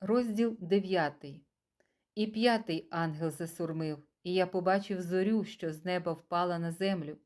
Розділ 9. І п'ятий ангел засурмив, і я побачив зорю, що з неба впала на землю,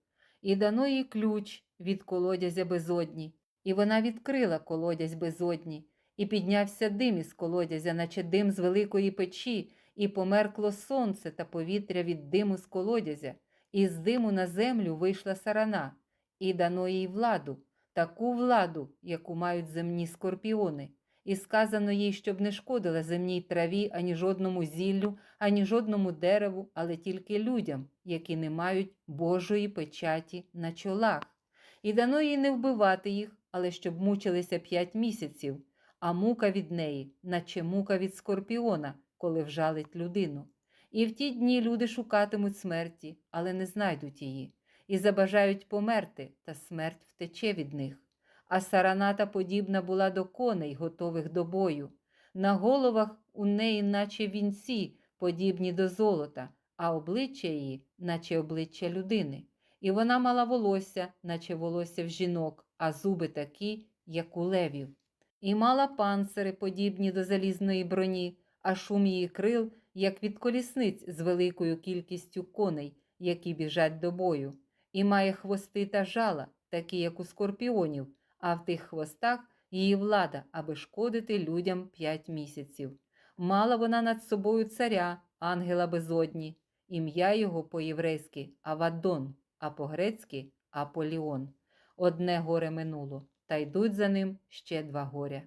і дано їй ключ від колодязя безодні, і вона відкрила колодязь безодні, і піднявся дим із колодязя, наче дим з великої печі, і померкло сонце та повітря від диму з колодязя, і з диму на землю вийшла сарана, і дано їй владу, таку владу, яку мають земні скорпіони. І сказано їй, щоб не шкодила земній траві ані жодному зіллю, ані жодному дереву, але тільки людям, які не мають Божої печаті на чолах. І дано їй не вбивати їх, але щоб мучилися п'ять місяців, а мука від неї, наче мука від скорпіона, коли вжалить людину. І в ті дні люди шукатимуть смерті, але не знайдуть її, і забажають померти, та смерть втече від них а сараната подібна була до коней, готових до бою. На головах у неї, наче вінці, подібні до золота, а обличчя її, наче обличчя людини. І вона мала волосся, наче волосся в жінок, а зуби такі, як у левів. І мала панцири, подібні до залізної броні, а шум її крил, як від колісниць з великою кількістю коней, які біжать до бою, і має хвости та жала, такі, як у скорпіонів а в тих хвостах її влада, аби шкодити людям п'ять місяців. Мала вона над собою царя, ангела безодні, ім'я його по-єврейськи Авадон, а по-грецьки Аполіон. Одне горе минуло, та йдуть за ним ще два горя.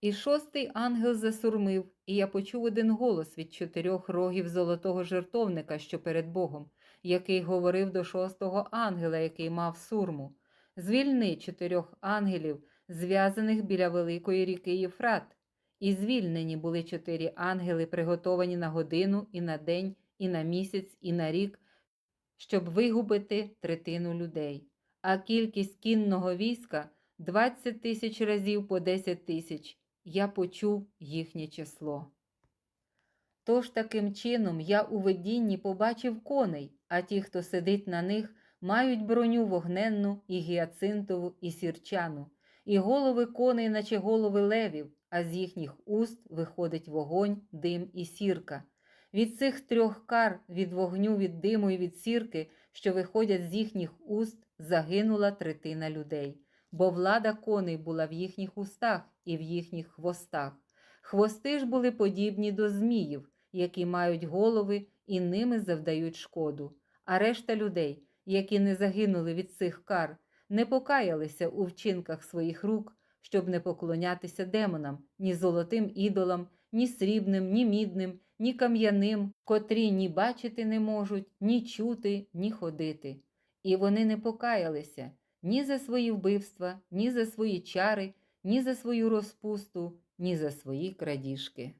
І шостий ангел засурмив, і я почув один голос від чотирьох рогів золотого жертовника, що перед Богом, який говорив до шостого ангела, який мав сурму. Звільни чотирьох ангелів, зв'язаних біля великої ріки Єфрат. І звільнені були чотири ангели, приготовані на годину, і на день, і на місяць, і на рік, щоб вигубити третину людей. А кількість кінного війська 20 тисяч разів по 10 тисяч. Я почув їхнє число. Тож таким чином я у видінні побачив коней, а ті, хто сидить на них, мають броню вогненну і гіацинтову, і сірчану, і голови коней, наче голови левів, а з їхніх уст виходить вогонь, дим і сірка. Від цих трьох кар, від вогню, від диму і від сірки, що виходять з їхніх уст, загинула третина людей, бо влада коней була в їхніх устах і в їхніх хвостах. Хвости ж були подібні до зміїв, які мають голови і ними завдають шкоду. А решта людей, які не загинули від цих кар, не покаялися у вчинках своїх рук, щоб не поклонятися демонам, ні золотим ідолам, ні срібним, ні мідним, ні кам'яним, котрі ні бачити не можуть, ні чути, ні ходити. І вони не покаялися ні за свої вбивства, ні за свої чари, ні за свою розпусту, ні за свої крадіжки.